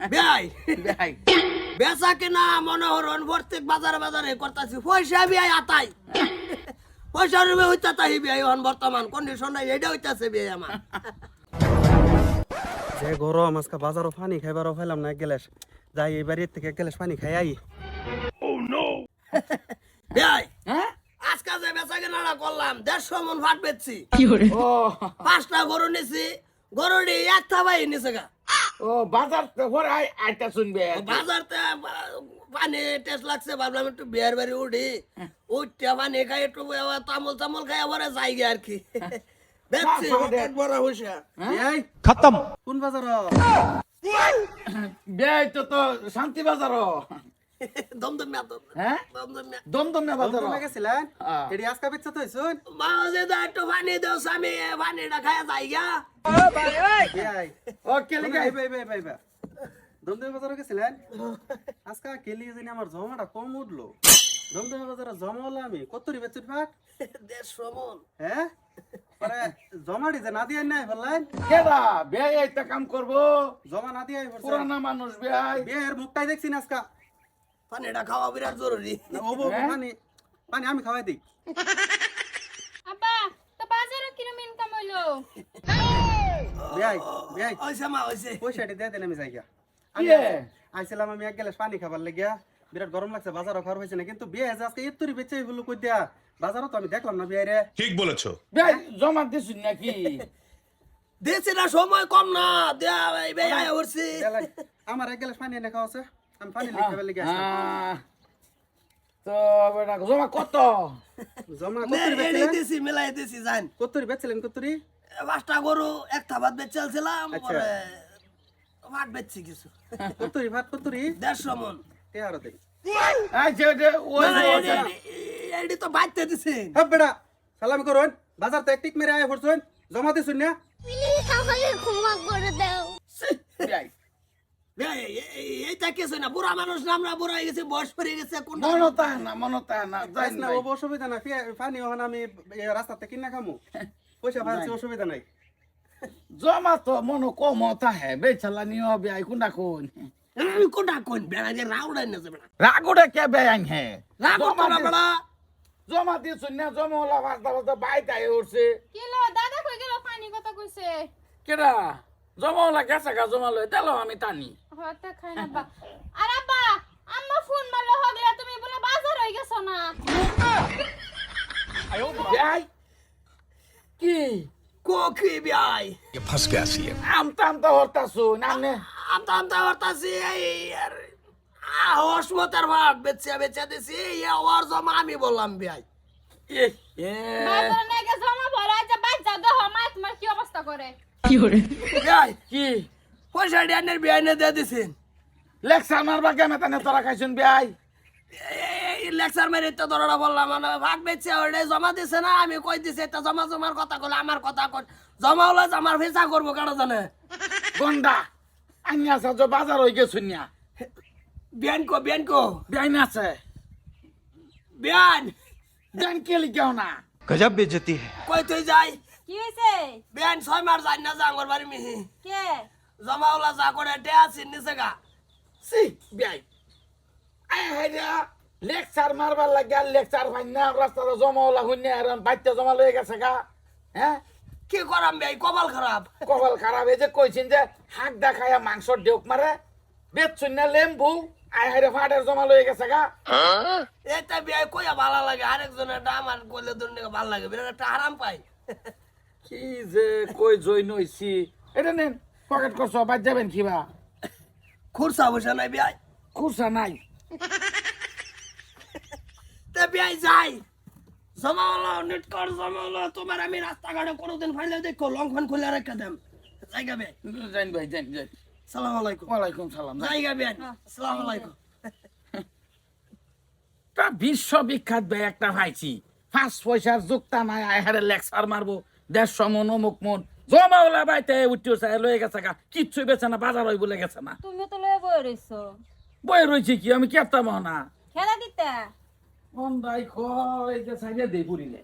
ভাই বেচা কিনা মনোহরণ প্রত্যেক বাজারে বাজারে করতেছি। পয়সা বিয়াই আতাই। পয়সা রুমে হইতে তাই বিয়াই হন বর্তমান। কন্ডিশন নাই এটা হইতাছে বিয়াই আমার। যে গরম আজকে বাজারও পানি খাইবারও খাইলাম না এক গেলাস। যাই এই বাড়ির থেকে এক গেলাস পানি খাই আই। বিয়াই হ্যাঁ? আজকে যে বেচা কেনাটা করলাম দেড়শো মন ফাট বেচছি। ও পাঁচটা গরু নিছি গরুটি একটা ভাই নিছে গা। ও বাজার আই- আইটা শুনবে। বাজারটা পানি টেস্ট লাগছে ভাবলাম একটু বিয়ার বাড়ি উঠি। উঠতে পানি খাই একটু তামল তামল খাই আবার যাই গে আর কি। বসে এই খতম। কোন বাজার? বে তো তো শান্তি বাজার হ্যাঁ? দমদমে বাজার গেছিলেন? আজকে কেলি জানি আমার জমাটা কম উঠল। দমদমে বাজারে জমা হলো আমি। ফাট দেড়শো মন। হ্যাঁ? পরে জমাটি যে না দিয়ে নাই বললেন কেডা কাম করব। জমা না দিয়ে পুরানা মানুষ বিয়ের মুখটাই দেখছি না আজকা। পানিটা খাওয়া বিরাট জরুরি। বউ, পানি পানি আমি খাওয়াই দিই। আব্বা তো বাজারে কিরম ইনকাম হইল? বিয়াই বিয়াই। ওইসে মা ওইসে পয়সাটি দিয়ে দেন আমি যাই গিয়া আইছিলাম আমি এক গেলাস পানি খাবার লাগিয়া। বিরাট গরম লাগছে বাজারও খাওয়ার হয়েছে না কিন্তু বিয়ে আজকে এত্তরি বেচে কই দিয়া? বাজারও তো আমি দেখলাম না বিয়ে রে ঠিক বলেছ। বেই জমা দিছুন নাকি? না সময় কম না। দেয়া বেয়া উঠছি। দেলাই, আমার এক গেলাস পানি এনে খাওয়া আছে আমি পানি লিখে খাবার লিখে তো বেটা জমা কত? জমা কত্তরি এড়ি মিলাই দিছি জান। কত্তরি বেচছিলেন কত্তরি পাঁচটা গরু একটা ভাত বেচেছিলাম আচ্ছা। পরে ভাত বেচছি কিছু। মন। ওই এডি- তো বাইতে দিছে। হ্যাঁ বেটা সালামি করুন। বাজার তো এক টিক মেরে আয় পড়ছুন জমা দিছুন না? প্লিজ আমাকে ক্ষমা করে দাও। এইটা কিছু না? বুড়া মানুষ না আমরা বুড়া হয়ে গেছি বয়স পড়ে গেছে কোন মনতা না মনতা না যাই না ও অসুবিধা ফিয়া- পানি ওখানে আমি রাস্তাতে কিনা খামু। পয়সা পাচ্ছি অসুবিধা নাই। জমা তো মনো কম হতা হে বেচালা নিও বেই কোনটা কোন কোনটা কোন বেড়া? যে রাউডাই না রাগুড়ে কে বেআইন হে? রাগ তো না বেড়া? জমা দিছুন না জমা হলা বাস্তা বাস্তা বাইতে আই উঠছে কিলো দাদা কই গেল পানি কথা কইছে? কেডা? জমা হলা গেছে গা জমা লই দিলো আমি টানি হতে খাই না বা আর আব্বা আম্মা ফোন মারলো হগলে তুমি বলে বাজার হই গেছো না বেআই কি কোকি বিয়াই फंस गया सी আমতা আমতা হরতাছু নামনে আমতা আমতা হরতাছি এই আর হসমতার ভাত বেচা বেচা দিছি এই ওর জমা আমি বললাম বিয়াই এ বাজার নাকি জমা ভরা আছে বাচ্চা দেহ মা তোমার কি অবস্থা করে বিয়াই কি? পয়সা ডিয়ানের বিয়াই নে দিয়ে দিছেন। লেকচার মারবা কেমন তানে তোরা খাইছুন এই লেকচার মেরে তো ধরোটা বললাম মানে বেচছে ওটাই জমা দিছে না আমি কই দিছে এটা জমা জমার কথা কলে আমার কথা কর জমা হলে আমার ভিসা করব কেন জানে? গন্ডা আনিয়া সা যে বাজার হই গেছুন না। বিয়ান কো বিয়ান কো? বেআই আছে। বিয়ান! দেন কেলি কেউ না? গজব বেজতি কই তুই যাই? কি হইছে? বিয়ান ছয় মার যাই না জাঙ্গর বাড়ি মিহি কে? জমা হলা যা করে টে আছি নিচে গা। সি বেআই আই হাইরা লেকচার মারবার লাগিয়া লেকচার ভাই না রাস্তাতে জমা হলা হুন্নে আর বাইতে জমা লয়ে গেছে গা। হ্যাঁ? কি করাম বিয়াই কপাল খারাপ। কপাল খারাপ এই যে কইছেন যে হাক দেখায়া মাংসর ডেউক মারে বেচছুন না লেম্বু আই হাইরে ফাটের জমা লয়ে গেছে গা। এটা বিয়াই কইয়া ভালো লাগে আরেকজনের দাম আর কইলে দুন ভালো লাগে বিরাট একটা আরাম পাই। কি যে কই জই নইছি এটা নেন পকেট করছ বাদ যাবেন কিবা। খুরসা বসে নাই বিয়াই? খুরসা নাই। তে বিয়াই যাই। নেট কর তোমার আমি রাস্তাঘাটে কোনোদিন ফাইলে দেখো লঙ্ঘন খুলে রেখে দেম। জায়গা বে জান ভাই জান জান সালাম আলাইকুম। ওয়ালাইকুম সালাম জায়গা বেন সালাম আলাইকুম। তা বিশ্ববিখ্যাত বে একটা ভাইছি। পাঁচ পয়সার যুক্তা নাই আই হারে লেকচার মারবো। দেড়শো মন অমুক মন। জমা ওলা বাইতে উঠিও চাই লয়ে গেছে গা কিচ্ছুই বেছে না বাজার হই বলে গেছে না। তুমি তো লয়ে বই রইছো। বই রইছি কি আমি কেতাম না। খেলা দিতে? কোন ভাই খয় যে সাইডে দেই পুরিলে।